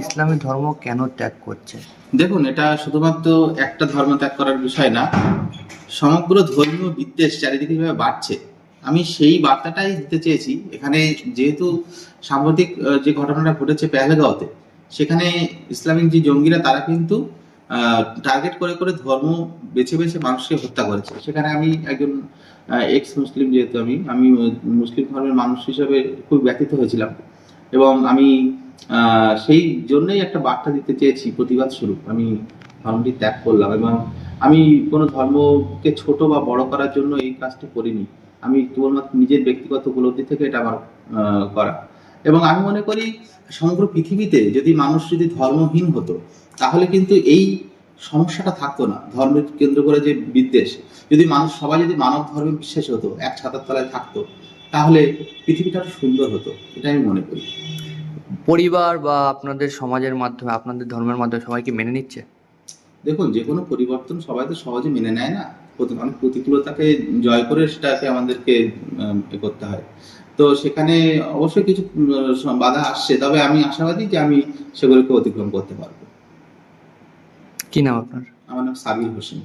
ইসলামী ধর্ম কেন ত্যাগ করছে? দেখুন, এটা শুধুমাত্র একটা ধর্ম ত্যাগ করার বিষয় না, সমগ্র ধর্মীয় বিদ্বেষ চারিদিকে বাড়ছে। আমি সেই বার্তাটাই দিতে চেয়েছি, এখানে যেহেতু সাম্প্রতিক যে ঘটনাটা ঘটেছে পেহেলগাঁওতে, সেখানে ইসলামিক যে জঙ্গিরা, তারা কিন্তু টার্গেট করে করে ধর্ম বেছে বেছে মানুষকে হত্যা করেছে। সেখানে আমি একজন এক্স মুসলিম যেহেতু আমি আমি মুসলিম ধর্মের মানুষ হিসেবে খুব ব্যথিত হয়েছিলাম। এবং আমি সেই জন্যই একটা বার্তা দিতে চেয়েছি, প্রতিবাদ স্বরূপ। আমি ধর্মটি ত্যাগ করলাম এবং আমি কোনো ধর্মকে ছোট বা বড় করার জন্য এই কাজটি করিনি। আমি কেবলমাত্র নিজের ব্যক্তিগত উপলব্ধি থেকে এটা আমার করা। এবং আমি মনে করি সমগ্র পৃথিবীতে যদি মানুষ যদি ধর্মহীন হতো, তাহলে কিন্তু এই সমস্যাটা থাকতো না। ধর্মের কেন্দ্র করে যে বিদ্বেষ, যদি মানুষ, সবাই যদি মানব ধর্মে বিশ্বাস হতো, এক ছাতার তলায় থাকতো, তাহলে পৃথিবীটা সুন্দর হতো এটা আমি মনে করি। পরিবার বা আপনাদের সমাজের মাধ্যমে আপনাদের ধর্মের মাধ্যমে সবাই কি মেনে নিচ্ছে? দেখুন যে কোনো পরিবর্তন সবাই তো সহজে মেনে নেয় না। অনেক প্রতিকূলতাকে জয় করে সেটাকে আমাদেরকে এ করতে হয়। তো সেখানে অবশ্যই কিছু বাধা আসছে। তবে আমি আশাবাদী যে আমি সেগুলোকে অতিক্রম করতে পারব। কি নাম আপনার? আমার নাম সাবির হোসেন।